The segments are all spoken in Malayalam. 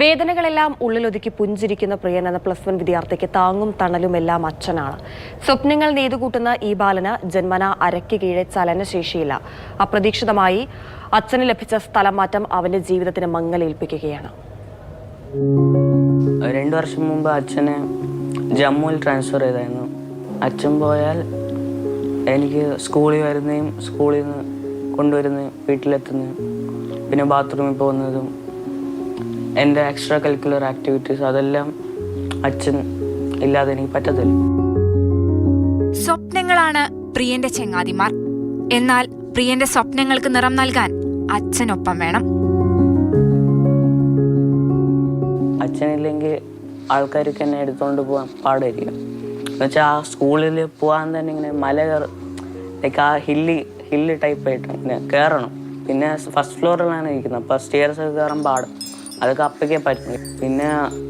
വേദനകളെല്ലാം ഉള്ളിലൊതുക്കി പുഞ്ചിരിക്കുന്ന പ്രിയൻ എന്ന പ്ലസ് വൺ വിദ്യാർത്ഥിക്ക് താങ്ങും തണലും എല്ലാം അച്ഛനാണ്. സ്വപ്നങ്ങൾ നെയ്തുകൂട്ടുന്ന ഈ ബാലന് ജന്മന അരയ്ക്ക് കീഴെ ചലനശേഷിയില്ല. അപ്രതീക്ഷിതമായി അച്ഛന് ലഭിച്ച സ്ഥലം മാറ്റം അവന്റെ ജീവിതത്തിന് മങ്ങലേൽപ്പിക്കുകയാണ്. രണ്ടു വർഷം മുമ്പ് അച്ഛനെ ജമ്മുവിൽ ട്രാൻസ്ഫർ ചെയ്തായിരുന്നു. അച്ഛൻ പോയാൽ എനിക്ക് സ്കൂളിൽ വരുന്നതും സ്കൂളിൽ നിന്ന് കൊണ്ടുവരുന്നതും വീട്ടിലെത്തുന്നതും പിന്നെ ബാത്റൂമിൽ പോകുന്നതും എന്റെ എക്സ്ട്രാ കരിക്കുലർ ആക്ടിവിറ്റീസ് അതെല്ലാം അച്ഛൻ ഇല്ലാതെ എനിക്ക് പറ്റത്തില്ല. സ്വപ്നങ്ങളാണ് പ്രിയന്റെ ചെങ്ങാതിമാർ. എന്നാൽ പ്രിയന്റെ സ്വപ്നങ്ങൾക്ക് നിറം നൽകാൻ അച്ഛനൊപ്പം വേണം. അച്ഛനില്ലെങ്കിൽ ആൾക്കാർക്ക് എന്നെ എടുത്തുകൊണ്ട് പോകാൻ പാടായിരിക്കും. എന്നുവെച്ചാൽ ആ സ്കൂളിൽ പോകാൻ തന്നെ ഇങ്ങനെ മല കയറി ലൈക്ക് ആ ഹില്ലി ഹില്ല് ടൈപ്പ് ആയിട്ട് ഇങ്ങനെ കയറണം. പിന്നെ ഫസ്റ്റ് ഫ്ലോറിലാണ് ഇരിക്കുന്നത്. അപ്പോൾ സ്റ്റെയർസ് ഒക്കെ കയറാൻ പാടും. അതൊക്കെ അപ്പയ്ക്കേ പറ്റില്ല പിന്നെ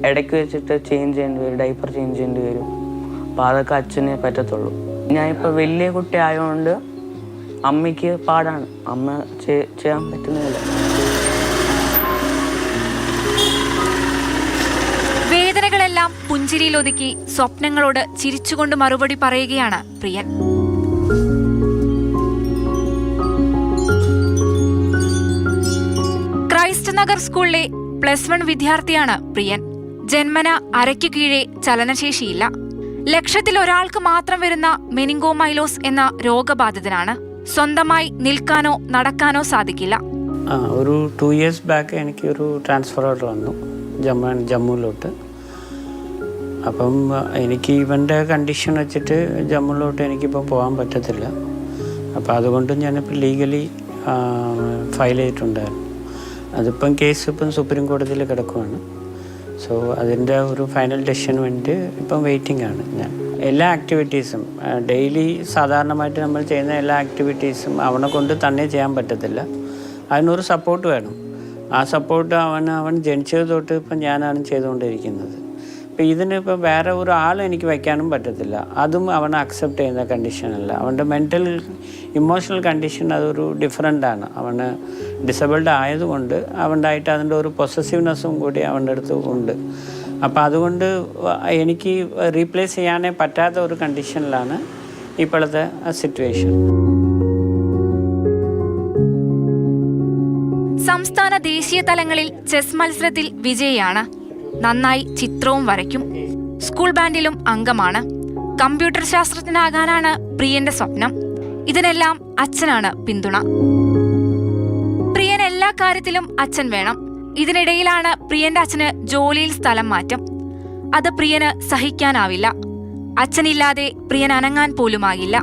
ഇടയ്ക്ക് വെച്ചിട്ട് ചേഞ്ച് ചെയ്യേണ്ടി വരും ഡൈപ്പർ ചേഞ്ച് ചെയ്യേണ്ടി വരും. അപ്പം അതൊക്കെ അച്ഛനെ പറ്റത്തുള്ളൂ. ഞാനിപ്പോൾ വലിയ കുട്ടി ആയതുകൊണ്ട് അമ്മയ്ക്ക് പാടാണ്. അമ്മ ചെയ്യാൻ പറ്റുന്നില്ല. വേദനകളെല്ലാം പുഞ്ചിരിയിൽ ഒതുക്കി സ്വപ്നങ്ങളോട് ചിരിച്ചുകൊണ്ട് മറുപടി പറയുകയാണ് പ്രിയൻ. ക്രൈസ്റ്റ് നഗർ സ്കൂളിലെ പ്ലസ് വൺ വിദ്യാർത്ഥിയാണ് പ്രിയൻ. ജന്മന അരയ്ക്കു കീഴേ ചലനശേഷിയില്ല. ലക്ഷത്തിൽ ഒരാൾക്ക് മാത്രം വരുന്ന മെനിങ്കോമൈലോസ് എന്ന രോഗബാധിതനാണ്. സ്വന്തമായി നിൽക്കാനോ നടക്കാനോ സാധിക്കില്ല. ഒരു ടു ഇയേഴ്സ് ബാക്ക് എനിക്ക് ഒരു ട്രാൻസ്ഫർ ഓർഡർ വന്നു ജമ്മു ജമ്മുവിലോട്ട്. അപ്പം എനിക്ക് ഇവന്റെ കണ്ടീഷൻ വെച്ചിട്ട് ജമ്മുവിലോട്ട് എനിക്കിപ്പോൾ പോകാൻ പറ്റത്തില്ല. അപ്പോൾ അതുകൊണ്ട് ഞാനിപ്പോൾ ലീഗലി ഫയൽ ചെയ്തിട്ടുണ്ടായിരുന്നു. അതിപ്പം കേസ് ഇപ്പം സുപ്രീം കോടതിയിൽ കിടക്കുവാണ്. സോ അതിന്റെ ഒരു ഫൈനൽ ഡെസിഷന് വേണ്ടി ഇപ്പം വെയിറ്റിംഗ് ആണ്. ഞാൻ എല്ലാ ആക്ടിവിറ്റീസും ഡെയിലി സാധാരണമായിട്ട് നമ്മൾ ചെയ്യുന്ന എല്ലാ ആക്ടിവിറ്റീസും അവനെ കൊണ്ട് തന്നെ ചെയ്യാൻ പറ്റത്തില്ല. അതിനൊരു സപ്പോർട്ട് വേണം. ആ സപ്പോർട്ട് അവൻ അവൻ ജനിച്ചത് തൊട്ട് ഇപ്പം ഞാനാണ് ചെയ്തുകൊണ്ടിരിക്കുന്നത്. ഇപ്പം ഇതിനിപ്പോൾ വേറെ ഒരു ആൾ എനിക്ക് വയ്ക്കാനും പറ്റത്തില്ല. അതും അവൻ അക്സെപ്റ്റ് ചെയ്യുന്ന കണ്ടീഷനല്ല അവന്റെ മെന്റൽ ഇമോഷണൽ കണ്ടീഷൻ അതൊരു ഡിഫറെന്റാണ് അവന് ഡിസബിൾഡ് ആയതുകൊണ്ട് അവന്റെതായിട്ട് അതിന്റെ ഒരു പൊസസീവ്നെസ്സും കൂടി അവന്റെ അടുത്ത് ഉണ്ട്. അപ്പോൾ അതുകൊണ്ട് എനിക്ക് റീപ്ലേസ് ചെയ്യാനേ പറ്റാത്ത ഒരു കണ്ടീഷനിലാണ് ഇപ്പോഴത്തെ സിറ്റുവേഷൻ സംസ്ഥാന ദേശീയ തലങ്ങളിൽ ചെസ് മത്സരത്തിൽ വിജയിയാണ്. നന്നായി ചിത്രവും വരയ്ക്കും. സ്കൂൾ ബാൻഡിലും അംഗമാണ്. കമ്പ്യൂട്ടർ ശാസ്ത്രജ്ഞനാകാനാണ് പ്രിയന്റെ സ്വപ്നം. ഇതിനെല്ലാം അച്ഛനാണ് പിന്തുണ. പ്രിയൻ എല്ലാ കാര്യത്തിലും അച്ഛൻ വേണം. ഇതിനിടയിലാണ് പ്രിയന്റെ അച്ഛന് ജോലിയിൽ സ്ഥലം മാറ്റം. അത് പ്രിയന് സഹിക്കാനാവില്ല. അച്ഛനില്ലാതെ പ്രിയൻ അനങ്ങാൻ പോലുമാകില്ല.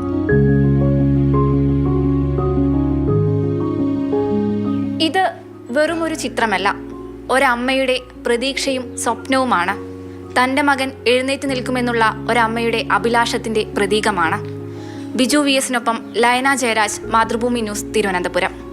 ഇത് വെറുമൊരു ചിത്രമല്ല. ഒരമ്മയുടെ പ്രതീക്ഷയും സ്വപ്നവുമാണ്. തന്റെ മകൻ എഴുന്നേറ്റ് നിൽക്കുമെന്നുള്ള ഒരമ്മയുടെ അഭിലാഷത്തിന്റെ പ്രതീകമാണ്. ബിജു വി എസിനൊപ്പം ലയന ജയരാജ് മാതൃഭൂമി ന്യൂസ് തിരുവനന്തപുരം.